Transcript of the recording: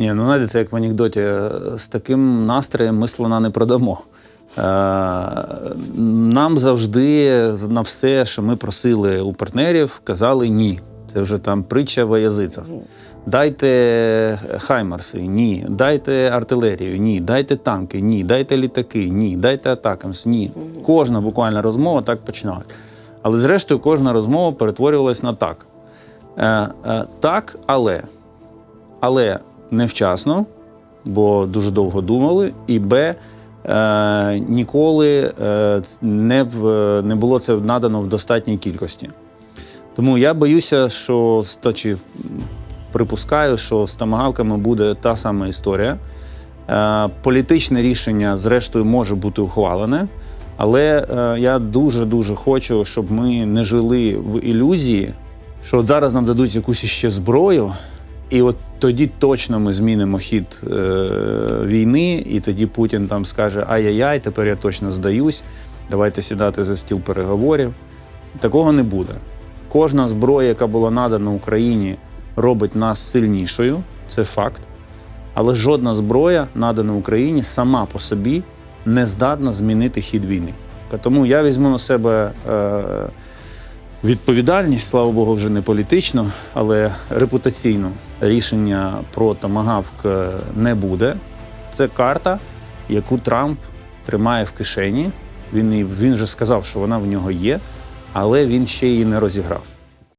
Ні, ну знаєте, це як в анекдоті. е, З таким настроєм ми слона не продамо. Е, Нам завжди на все, що ми просили у партнерів, казали ні. Це вже там притча во язицях. Дайте хаймарси, ні. Дайте артилерію, ні. Дайте танки, ні. Дайте літаки, ні. Дайте атакамс, ні. Кожна буквально розмова так починалась. Але зрештою кожна розмова перетворювалась на так. Е, так, але але невчасно, бо дуже довго думали, і Б. Е, ніколи е, не, в, не було це надано в достатній кількості. Тому я боюся, що чи припускаю, що з томагавками буде та сама історія. Е, політичне рішення, зрештою, може бути ухвалене, але я дуже-дуже хочу, щоб ми не жили в ілюзії, що от зараз нам дадуть якусь іще зброю, і от тоді точно ми змінимо хід е, війни, і тоді Путін там скаже: ай-яй-яй, тепер я точно здаюсь, давайте сідати за стіл переговорів. Такого не буде. Кожна зброя, яка була надана Україні, робить нас сильнішою, це факт. Але жодна зброя, надана Україні, сама по собі не здатна змінити хід війни. Тому я візьму на себе е, відповідальність, слава Богу, вже не політичну, але репутаційну. Рішення про томагавк е, не буде. Це карта, яку Трамп тримає в кишені. Він, він же сказав, що вона в нього є, але він ще її не розіграв.